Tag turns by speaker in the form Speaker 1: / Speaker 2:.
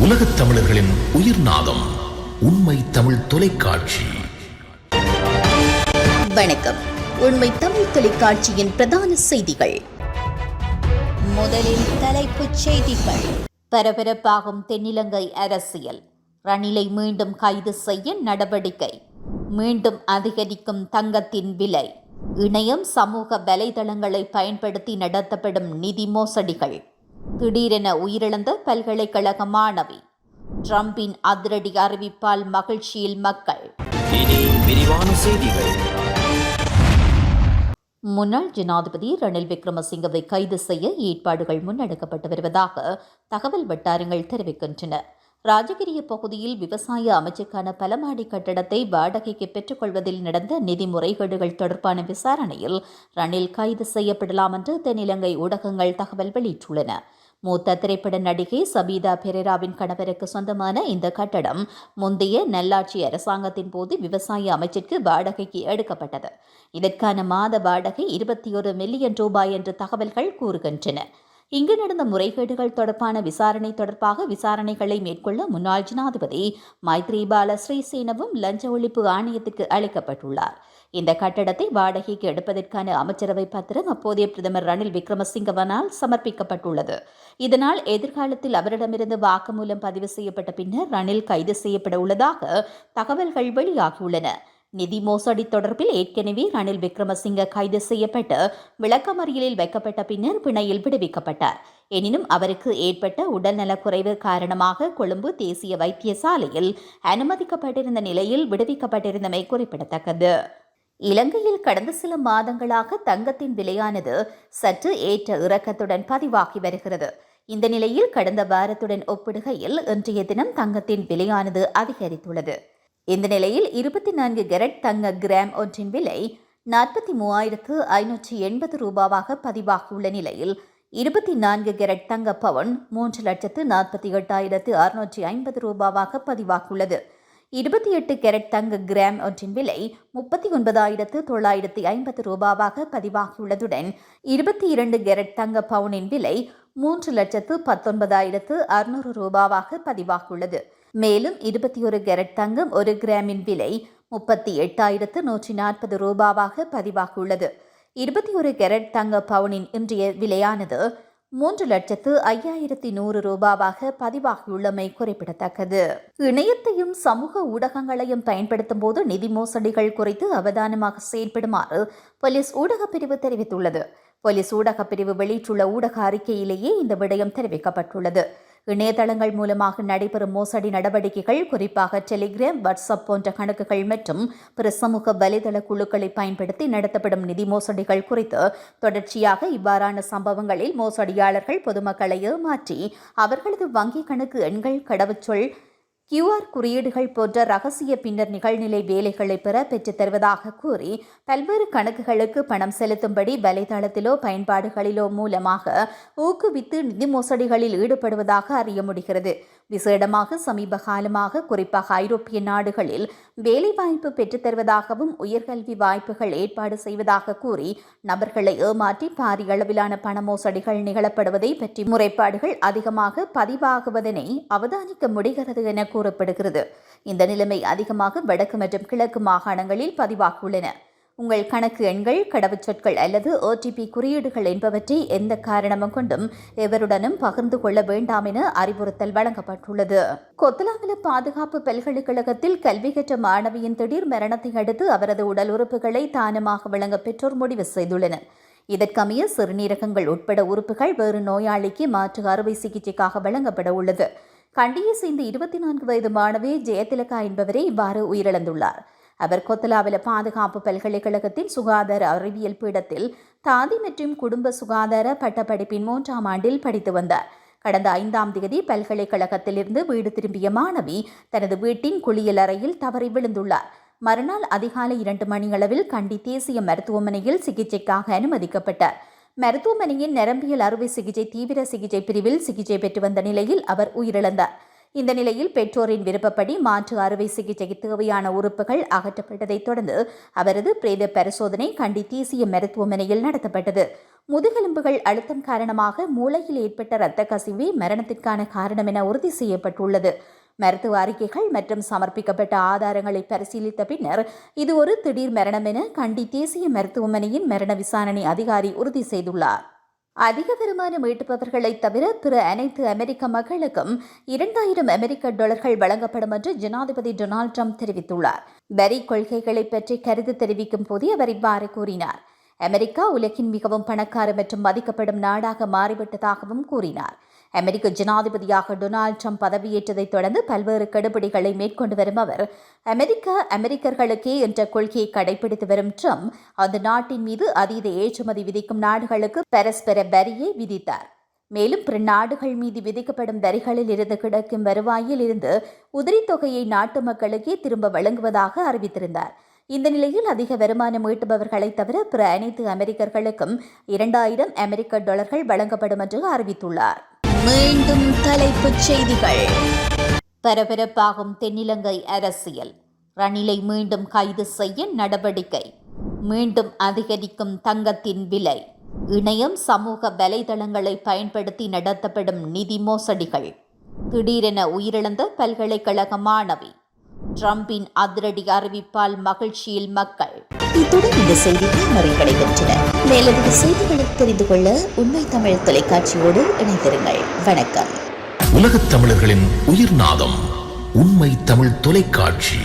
Speaker 1: உலகத் தமிழர்களின் உயிர் நாதம் உண்மை தமிழ் தொலைக்காட்சி.
Speaker 2: வணக்கம். உண்மை தமிழ் தொலைக்காட்சியின் பிரதான செய்திகள். முதலில் தலைப்புச் செய்திகள். பரபரப்பாகும் தென்னிலங்கை அரசியல். ரணிலை மீண்டும் கைது செய்ய நடவடிக்கை. மீண்டும் அதிகரிக்கும் தங்கத்தின் விலை. இணையம் சமூக வலைதளங்களை பயன்படுத்தி நடத்தப்படும் நிதி மோசடிகள். திடீரென உயிரிழந்த பல்கலைக்கழக மாணவி ட்ரம்பின் அதிரடி அறிவிப்பால் மகிழ்ச்சியில் மக்கள்.
Speaker 3: இனி விரிவான செய்திகள்.
Speaker 2: முன்னாள் ஜனாதிபதி ரணில் விக்ரமசிங்கவை கைது செய்ய ஏற்பாடுகள் முன்னெடுக்கப்பட்டு வருவதாக தகவல் வட்டாரங்கள் தெரிவிக்கின்றன. ராஜகிரிய பகுதியில் விவசாய அமைச்சுக்கான பலமாடி கட்டடத்தை வாடகைக்கு பெற்றுக்கொள்வதில் நடந்த நிதி முறைகேடுகள் தொடர்பான விசாரணையில் ரணில் கைது செய்யப்படலாம் என்று தென்னிலங்கை ஊடகங்கள் தகவல் வெளியிட்டுள்ளன. மூத்த திரைப்பட நடிகை சபீதா பெரேராவின் கணவருக்கு சொந்தமான இந்த கட்டடம் முந்தைய நல்லாட்சி அரசாங்கத்தின் போது விவசாய அமைச்சிற்கு வாடகைக்கு எடுக்கப்பட்டது. இதற்கான மாத வாடகை இருபத்தி ஒரு மில்லியன் ரூபாய் என்று தகவல்கள் கூறுகின்றன. இங்கு நடந்த முறைகேடுகள் தொடர்பான விசாரணை தொடர்பாக விசாரணைகளை மேற்கொள்ள முன்னாள் ஜனாதிபதி மைத்ரிபால ஸ்ரீசேனவும் லஞ்ச ஒழிப்பு ஆணையத்துக்கு அழைக்கப்பட்டுள்ளார். இந்த கட்டடத்தை வாடகைக்கு எடுப்பதற்கான அமைச்சரவை பத்திரம் அப்போதைய பிரதமர் ரணில் விக்ரமசிங்கவனால் சமர்ப்பிக்கப்பட்டுள்ளது. இதனால் எதிர்காலத்தில் அவரிடமிருந்து வாக்குமூலம் பதிவு செய்யப்பட்ட பின்னர் ரணில் கைது செய்யப்பட உள்ளதாக தகவல்கள் வெளியாகியுள்ளன. நிதி மோசடி தொடர்பில் ஏற்கனவே ரணில் விக்ரமசிங்க கைது செய்யப்பட்டு விளக்கமறியலில் வைக்கப்பட்ட பின்னர் பிணையில் விடுவிக்கப்பட்டார். எனினும் அவருக்கு ஏற்பட்ட உடல்நலக்குறைவு காரணமாக கொழும்பு தேசிய வைத்தியசாலையில் அனுமதிக்கப்பட்டிருந்த நிலையில் விடுவிக்கப்பட்டிருந்தமை குறிப்பிடத்தக்கது. இலங்கையில் கடந்த சில மாதங்களாக தங்கத்தின் விலையானது சற்று ஏற்ற இறக்கத்துடன் பதிவாகி வருகிறது. இந்த நிலையில் கடந்த வாரத்துடன் ஒப்பிடுகையில் இன்றைய தினம் தங்கத்தின் விலையானது அதிகரித்துள்ளது. இந்த நிலையில் இருபத்தி நான்கு கெரட் தங்க கிராம் ஒன்றின் விலை நாற்பத்தி மூவாயிரத்து ஐநூற்றி எண்பது ரூபாவாக பதிவாகியுள்ள நிலையில் இருபத்தி நான்கு கெரட் தங்க பவுன் மூன்று லட்சத்து நாற்பத்தி எட்டாயிரத்து அறுநூற்றி ஐம்பது ரூபாவாக பதிவாகியுள்ளது. இருபத்தி எட்டு கெரட் தங்க கிராம் ஒன்றின் விலை முப்பத்தி ஒன்பதாயிரத்து தொள்ளாயிரத்தி ஐம்பது ரூபாவாக பதிவாகியுள்ளதுடன் இருபத்தி இரண்டு கெரட் தங்க பவுனின் விலை மூன்று லட்சத்து பத்தொன்பதாயிரத்து அறுநூறு ரூபாவாக பதிவாகியுள்ளது. மேலும் இருபத்தி ஒரு கேரட் தங்கம் ஒரு கிராமின் விலை முப்பத்தி எட்டாயிரத்து நூற்றி நாற்பது ரூபாவாக பதிவாகியுள்ளது. இருபத்தி ஒரு கேரட் தங்க பவுனின் இன்றைய விலையானது மூன்று லட்சத்து ஐயாயிரத்தி நூறு ரூபாவாக பதிவாகியுள்ளமை குறிப்பிடத்தக்கது. இணையத்தையும் சமூக ஊடகங்களையும் பயன்படுத்தும் போது நிதி மோசடிகள் குறித்து அவதானமாக செயல்படுமாறு போலீஸ் ஊடகப் பிரிவு தெரிவித்துள்ளது. போலீஸ் ஊடகப் பிரிவு வெளியிட்டுள்ள ஊடக அறிக்கையிலேயே இந்த விடயம் தெரிவிக்கப்பட்டுள்ளது. இணையதளங்கள் மூலமாக நடைபெறும் மோசடி நடவடிக்கைகள் குறிப்பாக டெலிகிராம் வாட்ஸ்அப் போன்ற கணக்குகள் மற்றும் பிற சமூக வலைதள குழுக்களை பயன்படுத்தி நடத்தப்படும் நிதி மோசடிகள் குறித்து தொடர்ச்சியாக இவ்வாறான சம்பவங்களில் மோசடியாளர்கள் பொதுமக்களை ஏமாற்றி அவர்களது வங்கிக் கணக்கு எண்கள் கடவுச்சொல் கியூஆர் குறியீடுகள் போன்ற ரகசிய பின்னர் நிகழ்நிலை வேலைகளை பெற பெற்றுத் தருவதாக கூறி பல்வேறு கணக்குகளுக்கு பணம் செலுத்தும்படி வலைதளத்திலோ பயன்பாடுகளிலோ மூலமாக ஊக்குவித்து நிதி மோசடிகளில் ஈடுபடுவதாக அறிய முடிகிறது. விசேடமாக சமீப காலமாக குறிப்பாக ஐரோப்பிய நாடுகளில் வேலைவாய்ப்பு பெற்றுத் தருவதாகவும் உயர்கல்வி வாய்ப்புகள் ஏற்பாடு செய்வதாக கூறி நபர்களை ஏமாற்றி பாரிய அளவிலான பண மோசடிகள் நிகழப்படுவதை பற்றி முறைப்பாடுகள் அதிகமாக பதிவாகுவதனை அவதானிக்க முடிகிறது என கூறப்படுகிறது. இந்த நிலைமை அதிகமாக வடக்கு மற்றும் கிழக்கு மாகாணங்களில் பதிவாகியுள்ளன. உங்கள் கணக்கு எண்கள் கடவுச்சொற்கள் அல்லது ஓடிபி குறியீடுகள் என்பவற்றை எந்த காரணமும் கொண்டும் எவருடனும் பகிர்ந்து கொள்ள வேண்டாம் என அறிவுறுத்தல் வழங்கப்பட்டுள்ளது. கொத்தலாவல பாதுகாப்பு பல்கலைக்கழகத்தில் கல்வி கற்ற மாணவியின் திடீர் மரணத்தை அடுத்து அவரது உடல் உறுப்புகளை தானமாக வழங்க பெற்றோர் முடிவு செய்துள்ளனர் இதற்கமைய சிறுநீரகங்கள் உட்பட உறுப்புகள் வேறு நோயாளிக்கு மாற்று அறுவை சிகிச்சைக்காக வழங்கப்பட உள்ளது. கண்டியை சேர்ந்த இருபத்தி நான்கு வயது மாணவி ஜெயதிலகா என்பவரே இவ்வாறு உயிரிழந்துள்ளார். அவர் கொத்தலாவில பாதுகாப்பு பல்கலைக்கழகத்தின் சுகாதார அறிவியல் பீடத்தில் தாதி மற்றும் குடும்ப சுகாதார பட்டப்படிப்பின் மூன்றாம் ஆண்டில் படித்து வந்தார். கடந்த ஐந்தாம் தேதி பல்கலைக்கழகத்திலிருந்து வீடு திரும்பிய மாணவி தனது வீட்டின் குளியல் அறையில் தவறி விழுந்துள்ளார். மறுநாள் அதிகாலை இரண்டு மணியளவில் கண்டி தேசிய மருத்துவமனையில் சிகிச்சைக்காக அனுமதிக்கப்பட்டார். மருத்துவமனையின் நரம்பியல் அறுவை சிகிச்சை தீவிர சிகிச்சை பிரிவில் சிகிச்சை பெற்று வந்த நிலையில் அவர் உயிரிழந்தார். இந்த நிலையில் பெற்றோரின் விருப்பப்படி மாற்று அறுவை சிகிச்சைக்கு தேவையான உறுப்புகள் அகற்றப்பட்டதைத் தொடர்ந்து அவரது பிரேத பரிசோதனை கண்டி தேசிய மருத்துவமனையில் நடத்தப்பட்டது. முதுகெலும்புகள் அழுத்தம் காரணமாக மூளையில் ஏற்பட்ட இரத்த கசிவே மரணத்திற்கான காரணம் என உறுதி செய்யப்பட்டுள்ளது. மருத்துவ அறிக்கைகள் மற்றும் சமர்ப்பிக்கப்பட்ட ஆதாரங்களை பரிசீலித்த பின்னர் இது ஒரு திடீர் மரணம் என கண்டி தேசிய மருத்துவமனையின் மரண விசாரணை அதிகாரி உறுதி செய்துள்ளார். அதிக வருமானம் ஈட்டுபவர்களை தவிர பிற அனைத்து அமெரிக்க மக்களுக்கும் இரண்டாயிரம் அமெரிக்க டாலர்கள் வழங்கப்படும் என்று ஜனாதிபதி டொனால்ட் ட்ரம்ப் தெரிவித்துள்ளார். வரி கொள்கைகளை பற்றி கருத்து தெரிவிக்கும் போதே அவர் இவ்வாறு கூறினார். அமெரிக்கா உலகின் மிகவும் பணக்கார மற்றும் மதிக்கப்படும் நாடாக மாறிவிட்டதாகவும் கூறினார். அமெரிக்க ஜனாதிபதியாக டொனால்ட் ட்ரம்ப் பதவியேற்றதைத் தொடர்ந்து பல்வேறு கெடுபிடிகளை மேற்கொண்டு வரும் அவர். அமெரிக்க அமெரிக்கர்களுக்கே என்ற கொள்கையை கடைபிடித்து வரும் ட்ரம்ப் அந்த நாட்டின் மீது அதீத ஏற்றுமதி விதிக்கும் நாடுகளுக்கு பரஸ்பர வரியை விதித்தார். மேலும் பிற நாடுகள் மீது விதிக்கப்படும் வரிகளில் இருந்து கிடைக்கும் வருவாயில் இருந்து உதிரி தொகையை நாட்டு மக்களுக்கே திரும்ப வழங்குவதாக அறிவித்திருந்தார். இந்த நிலையில் அதிக வருமானம் ஈட்டுபவர்களை தவிர பிற அனைத்து அமெரிக்கர்களுக்கும் இரண்டாயிரம் அமெரிக்க டாலர்கள் வழங்கப்படும் என்று அறிவித்துள்ளார். மீண்டும் தலைப்புச் செய்திகள். பரபரப்பாகும் தென்னிலங்கை அரசியல். ரணிலை மீண்டும் கைது செய்ய நடவடிக்கை. மீண்டும் அதிகரிக்கும் தங்கத்தின் விலை. இணையம் சமூக வலைதளங்களை பயன்படுத்தி நடத்தப்படும் நிதி மோசடிகள். திடீரென உயிரிழந்த பல்கலைக்கழக மாணவி. ட்ரம்பின் அதிரடி அறிவிப்பால் மகிழ்ச்சியில் மக்கள். இத்துடன் இந்த செய்திகள் நிறைவடைகின்றன மேலதிக செய்திகளை தெரிந்து கொள்ள உண்மை தமிழ் தொலைக்காட்சியோடு இணைந்திருங்கள். வணக்கம்.
Speaker 1: உலகத் தமிழர்களின் உயிர்நாதம் உண்மை தமிழ் தொலைக்காட்சி.